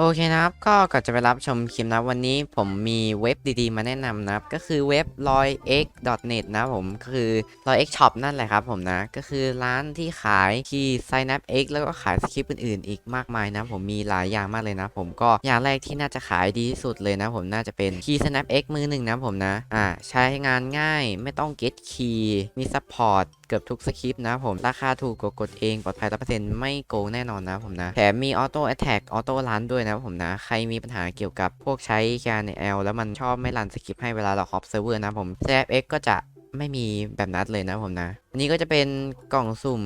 โอเคนะครับ ก็ก่อนจะไปรับชมคลิปนะวันนี้ผมมีเว็บดีๆ มาแนะนำนะครับ ก็คือเว็บ l o y x net นะผมก็คือ l o y x shop นั่นแหละครับผมนะ ก็คือร้านที่ขายที่ sign up x แล้วก็ขายสคริปต์อื่นๆ อีกมากมายนะ ผมมีหลายอย่างมากเลยนะ ผมก็อย่างแรกที่น่าจะขายดีที่สุดเลยนะผมน่าจะเป็น key snap x มือหนึ่งนะผมนะ อ่า ใช้งานง่ายไม่ต้อง get key มี support เกือบทุกสคริปต์นะผมราคาถูกกว่ากดเองปลอดภัยร้อเปอร์เซ็นต์ไม่โกงแน่นอนนะผมนะแถมมีออโต้แอตแทกออโต้รันด้วยนะผมนะ ใครมีปัญหาเกี่ยวกับพวกใช้แคนเอลแล้วมันชอบไม่รันสคริปต์ให้เวลาเราฮอปเซิร์ฟเวอร์นะผม ZFX ก็จะไม่มีแบบนั้นเลยนะผมนะ อันนี้ก็จะเป็นกล่องสุ่ม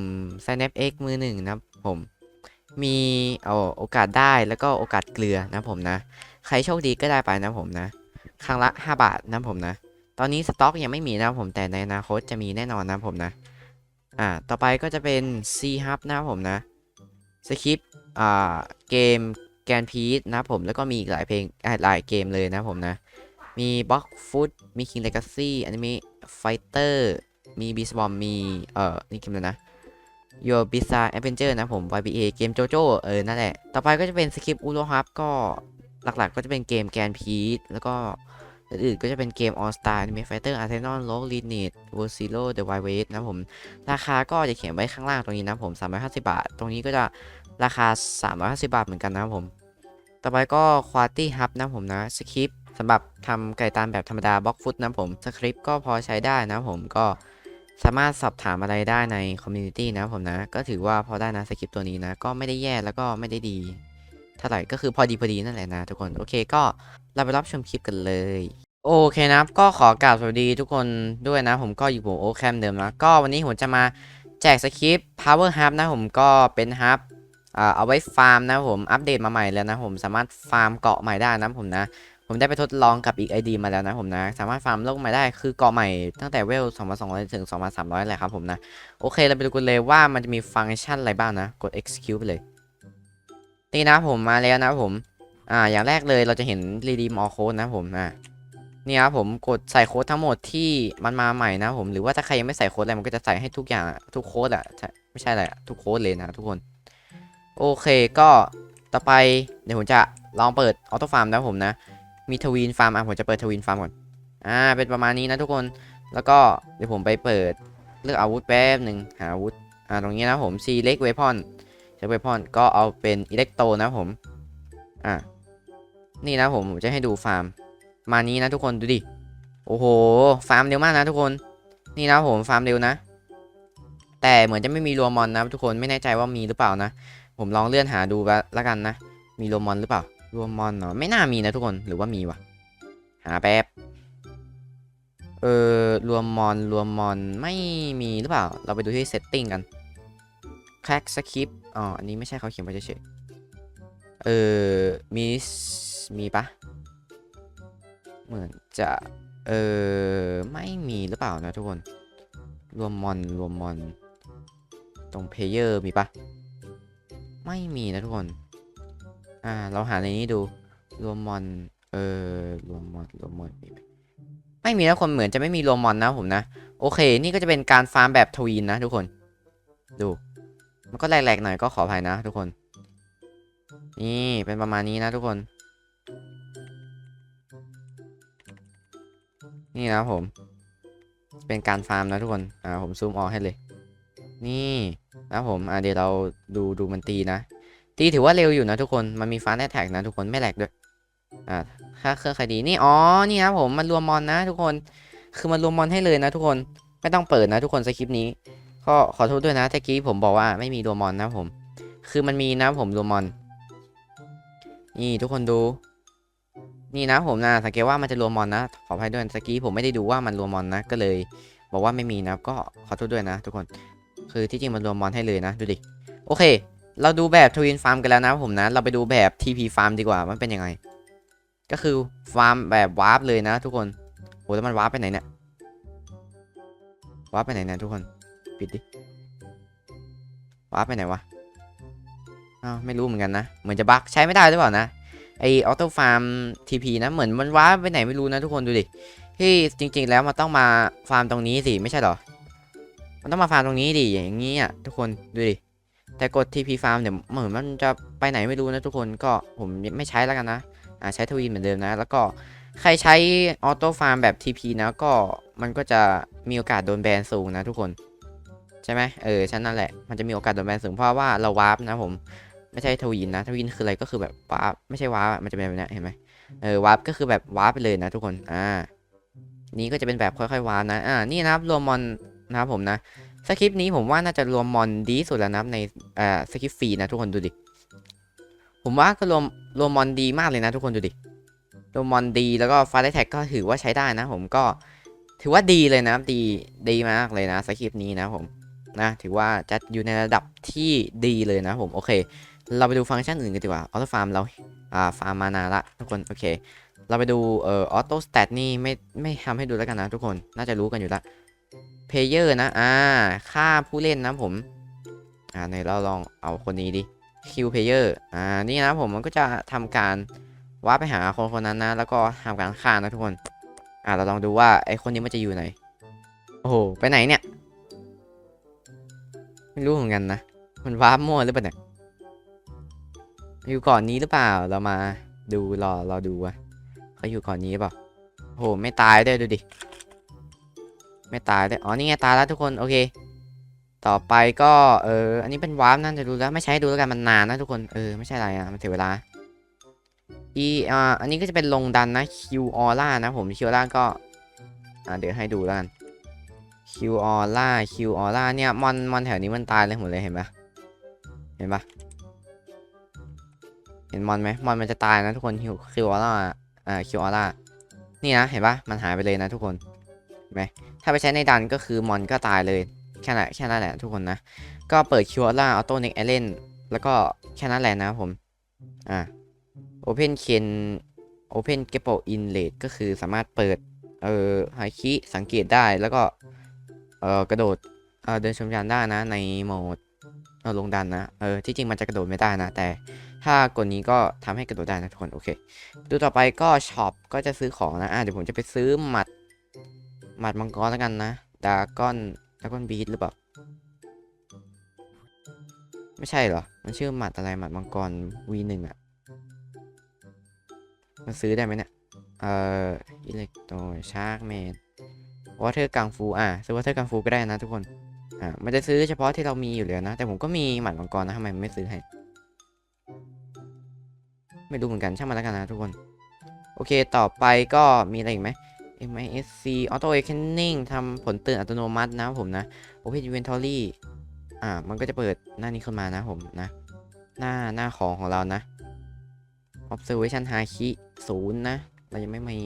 ZFX มือหนึ่งนะผมมีเอาโอกาสได้แล้วก็โอกาสเกลือนะผมนะ ใครโชคดีก็ได้ไปนะผมนะ ครั้งละ 5 บาทนะผมนะ ตอนนี้สต็อกยังไม่มีนะผมแต่ในอนาคตจะมีแน่นอนนะผมนะ อ่า ต่อไปก็จะเป็น C Hub นะผมนะ สคริปต์อ่า เกม แกนพีซนะผมแล้วก็มีอีกหลายเพลงอ่าหลายเกมเลยนะผมนะ มีบล็อกฟุตมี King Legacy อันนี้มีไฟเตอร์มี b e a s t b o m มีเอ่อนี่เกมเลยนะ Your Bizarre Adventure นะผม YBA เกมโจโจเออ นั่นแหละ ต่อไปก็จะเป็นสคริปต์ Uro Hub ก็หลักๆก็จะเป็นเกมแกนพีซแล้วก็อื่นๆก็จะเป็นเกม All Star Anime Fighter Arsenal Rogue Lineage World Zero The Wild West นะผม ราคาก็จะเขียนไว้ข้างล่างตรงนี้นะผม 350 บาท ตรงนี้ก็จะราคา 350 บาทเหมือนกันนะผม ต่อไปก็ Quality Hub นะผมนะสคริปต์สำหรับทำไก่ตามแบบธรรมดาบล็อกฟุตนะผมสคริปต์ก็พอใช้ได้นะผมก็สามารถสอบถามอะไรได้ในคอมมูนิตี้นะผมนะ ก็ถือว่าพอได้นะสคริปต์ตัวนี้นะ ก็ไม่ได้แย่แล้วก็ไม่ได้ดีเท่าไหร่ก็คือพอดีพอดีนั่นแหละนะทุกคน โอเคก็เราไปรับชมคลิปกันเลยโอเคนะครับก็ขอกราบสวัสดีทุกคนด้วยนะ ผมก็อยู่ผมโอแคมเดิมนะ ก็วันนี้ผมจะมาแจกสคริปต์ Power Hub นะผมก็เป็นฮับ เอาไว้ฟาร์มนะผมอัปเดตมาใหม่แล้วนะผมสามารถฟาร์มเกาะใหม่ได้นะผมนะผมได้ไปทดลองกับอีก ID มาแล้วนะผมนะ สามารถฟาร์มโลกใหม่ได้คือเกาะใหม่ตั้งแต่เวล 2,200 ถึง 2,300 แหละครับผมนะ โอเค เราไปดูกันเลยว่ามันจะมีฟังก์ชันอะไรบ้างนะ กด execute ไปเลย นี่นะผมมาแล้วนะผม อ่า อย่างแรกเลยเราจะเห็น redeem all code นะผมอ่านี่ครับผมกดใส่โค้ดทั้งหมดที่มันมาใหม่นะผม หรือว่าถ้าใครยังไม่ใส่โค้ดอะไรมันก็จะใส่ให้ทุกอย่างทุกโค้ดอะไม่ใช่อะไรทุกโค้ดเลยนะทุกคน โอเคก็ต่อไปเดี๋ยวผมจะลองเปิดออโต้ฟาร์มนะผมนะ มีทวีนฟาร์มอะผมจะเปิดทวีนฟาร์มก่อน อ่า เป็นประมาณนี้นะทุกคน แล้วก็เดี๋ยวผมไปเปิดเลือกอาวุธแป๊บหนึ่งหาอาวุธ อ่า ตรงนี้นะผม select weapon ใช้ weapon ก็เอาเป็นอิเล็กโตนะผม อ่า นี่นะผมผมจะให้ดูฟาร์ม มานี้นะทุกคนดูดิ โอ้โห ฟาร์มเร็วมากนะทุกคน นี่นะผมฟาร์มเร็วนะ แต่เหมือนจะไม่มีรวมมอนนะทุกคน ไม่แน่ใจว่ามีหรือเปล่านะ ผมลองเลื่อนหาดูแล้วกันนะ มีรวมมอนหรือเปล่ารวมมอนเนาะไม่น่ามีนะทุกคนหรือว่ามีวะหาแป๊บเออรวมมอนรวมมอนไม่มีหรือเปล่า เราไปดูที่ setting กัน crack skip อ๋ออันนี้ไม่ใช่เขาเขียนไว้เฉยเออมีมีปะเหมือนจะเออไม่มีหรือเปล่านะทุกคน รวมมอนรวมมอน ตรงเพลเยอร์มีปะ ไม่มีนะทุกคน อ่า เราหาในนี้ดู รวมมอน เออ รวมมอน รวมมอนมีไมไม่มีนะคนเหมือนจะไม่มีรวมมอนนะผมนะ โอเค นี่ก็จะเป็นการฟาร์มแบบทวีนนะทุกคน ดู มันก็แหลกๆหน่อยก็ขออภัยนะทุกคน นี่เป็นประมาณนี้นะทุกคน นี่นะผม เป็นการฟาร์มนะทุกคน อ่า ผมซูมออกให้เลย นี่ นะครับผมอ่าเดี๋ยวเราดูดูมันตีนะ ตีถือว่าเร็วอยู่นะทุกคน มันมีฟ้าแน่แท็กนะทุกคนไม่แหลกด้วย อ่าค่าเครื่องใครดีนี่ อ๋อ นี่นะครับผม มันรวมมอนนะทุกคน คือมันรวมมอนให้เลยนะทุกคน ไม่ต้องเปิดนะทุกคนสคริปต์นี้ ก็ขอโทษด้วยนะตะกี้ผมบอกว่าไม่มีรวมมอนนะผม คือมันมีนะผมรวมมอน นี่ทุกคนดู นี่นะผมนะสังเกตว่ามันจะรวมมอนนะ ขออภัยด้วยสกี้ผมไม่ได้ดูว่ามันรวมมอนนะ ก็เลยบอกว่าไม่มีนะก็ขอโทษด้วยนะ ทุกคน คือที่จริงมันรวมมอนให้เลยนะดูดิ โอเค เราดูแบบทวินฟาร์มกันแล้วนะผมนะ เราไปดูแบบ TP ฟาร์มดีกว่ามันเป็นยังไง ก็คือฟาร์มแบบวาร์ปเลยนะทุกคนโหแล้วมันวาร์ปไปไหนเนี่ยวาร์ปไปไหนเนี่ยทุกคนปิดดิวาร์ปไปไหนวะอ้าวไม่รู้เหมือนกันนะ เหมือนจะบั๊กใช้ไม่ได้หรือเปล่านะไอออโต้ฟาร์มทีพีนะเหมือนมันว้าร์ปไปไหนไม่รู้นะทุกคนดูดิที่จริง ๆ แล้วมันต้องมาฟาร์มตรงนี้สิไม่ใช่หรอ มันต้องมาฟาร์มตรงนี้ดิอย่างนี้อะทุกคนดูดิแต่กด TP Farm เดี๋ยวเหมือนมันจะไปไหนไม่รู้นะทุกคนก็ผมไม่ใช้แล้วกันนะอ่าใช้ทวีนเหมือนเดิมนะ แล้วก็ใครใช้ออโต้ฟาร์มแบบ TP นะก็มันก็จะมีโอกาสโดนแบนสูงนะทุกคนใช่ไหมเออฉันนั่นแหละมันจะมีโอกาสโดนแบนสูงเพราะว่าเราวาร์ปนะผมไม่ใช่ทวีนนะทวีนคืออะไรก็คือแบบวาร์ปไม่ใช่วาร์ปมันจะเป็นแบบนี้เห็นไหมเออวาร์ปก็คือแบบวาร์ปไปเลยนะทุกคนอ่านี้ก็จะเป็นแบบค่อยๆวาร์ปนะอ่านี่นะครับรวมมอน นะครับผมนะสคริปต์นี้ผมว่าน่าจะรวมมอนดีที่สุดแล้วนะครับในอ่าสคริปต์ฟรีนะทุกคนดูดิ ผมว่าก็รวมรวมมอนดีมากเลยนะทุกคนดูดิรวมมอนดีแล้วก็ฟาร์แท็กก็ถือว่าใช้ได้นะ ผมก็ถือว่าดีเลยนะครับดีดีมากเลยนะสคริปต์นี้นะผมนะถือว่าจะอยู่ในระดับที่ดีเลยนะผมโอเค เราไปดูฟังก์ชันอื่นกันดีกว่าออโต้ฟาร์มเราอ่าฟาร์มมานานละทุกคนโอเค เราไปดูเอ่อออโต้สเตตนี่ไม่ไม่ทำให้ดูแล้วกันนะทุกคนน่าจะรู้กันอยู่ละ เพลเยอร์นะ อ่า ค่าผู้เล่นนะผม อ่า ในเราลองเอาคนนี้ดิคิวเพลเยอร์อ่า นี่นะผมมันก็จะทำการว่าไปหาคนคนนั้นนะ แล้วก็ทำการฆ่านะทุกคน อ่า เราลองดูว่าไอคนนี้มันจะอยู่ไหน โอ้โห ไปไหนเนี่ย ไม่รู้เหมือนกันนะ มันวามั่วหรือเปล่าเนี่ย อยู่ก่อนนี้หรือเปล่า เรามาดูรอรอดูว่าเขาอยู่ก่อนนี้หรือเปล่าโอ้โห ไม่ตายด้วยดูดิ ไม่ตายด้วยอ๋อนี่ไงตายแล้วทุกคนโอเค ต่อไปก็เอออันนี้เป็นวาร์ปนั่นจะดูแล้วไม่ใช้ดูแล้วกันมันนานนะทุกคนเออไม่ใช่อะไรอะมันเสียเวลาอีอ่าอันนี้ก็จะเป็นลงดันนะ Q Aura นะผม Q Aura ก็อ่าเดี๋ยวให้ดูแล้วกัน Q Aura Q Aura เนี่ยมอนมอนแถวนี้มันตายเลยหมดเลยเห็นปะเห็นปะเห็นมอนไหมมอนมันจะตายนะทุกคน Q Q Aura อ่า Q Aura นี่นะเห็นปะมันหายไปเลยนะทุกคนไหม ถ้าไปใช้ในดันก็คือมอนก็ตายเลย แค่นั้นแค่นั้นแหละทุกคนนะ ก็เปิดคิวล่าออโต้เน็กไอเลนแล้วก็แค่นั้นแหละนะครับผม อ่า Open Ken Open g a p e Inlet ก็คือสามารถเปิด เอ่อไฮคิสังเกตได้แล้วก็ เอ่อกระโดด เอ่อเดินชมยานได้นะในโหมดเออลงดันนะ เออ ที่จริงมันจะกระโดดไม่ได้นะ แต่ถ้ากดนี้ก็ทำให้กระโดดได้นะทุกคน โอเค ดูต่อไปก็ช็อปก็จะซื้อของนะ อะเดี๋ยวผมจะไปซื้อหมัด หมัดมังกรแล้วกันนะดาก้อนดาก้อนบีทหรือเปล่า ไม่ใช่เหรอ มันชื่อหมัดอะไรหมัดมังกร V1 อะ มันซื้อได้ไหมเนี่ย เอ่ออิเล็กโตรชาร์กแมนวอเตอร์กังฟู อะ ซื้อวอเตอร์กังฟูก็ได้นะทุกคน อ่า มันจะซื้อเฉพาะที่เรามีอยู่แล้วนะ แต่ผมก็มีหมัดมังกรนะทำไมมันไม่ซื้อให้ ไม่รู้เหมือนกัน ช่างมันแล้วกันนะทุกคน โอเค ต่อไปก็มีอะไรอีกไหม MISC Auto Awakening ทำผลเตือนอัตโนมัตินะผมนะ Open Inventory อ่า มันก็จะเปิดหน้านี้ขึ้นมานะผมนะ หน้าหน้าของของเรานะ Observation Haki ศูนย์นะ เรายังไม่มี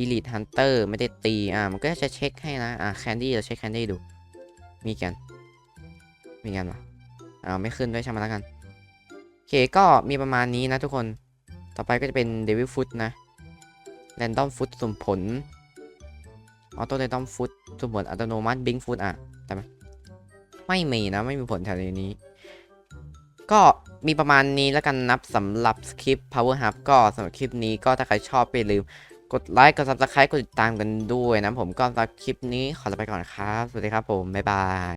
Elite Hunter ไม่ได้ตี อ่า มันก็จะเช็คให้นะ อ่า Candy เราเช็ค Candy ดู มีกัน มีกันปะอ่า ไม่ขึ้นด้วยช่างมันแล้วกัน โอเค ก็มีประมาณนี้นะทุกคน ต่อไปก็จะเป็น Devil Foot นะ แรนดอมฟุตสุ่มผล ออโต้แรนดอมฟุตสุ่มผลอัตโนมัติบิงฟุตอะแต่ไหมไม่มีนะ ไม่มีผลแถวนี้ ก็มีประมาณนี้แล้วกันนับสำหรับคริป Power Hub ก็สำหรับคลิปนี้ก็ถ้าใครชอบไปลืม กดไลค์ กด Subscribe กดติดตามกันด้วยนะผมก็สำหรับคลิปนี้ขอลาไปก่อนครับ สวัสดีครับผม บ๊ายบาย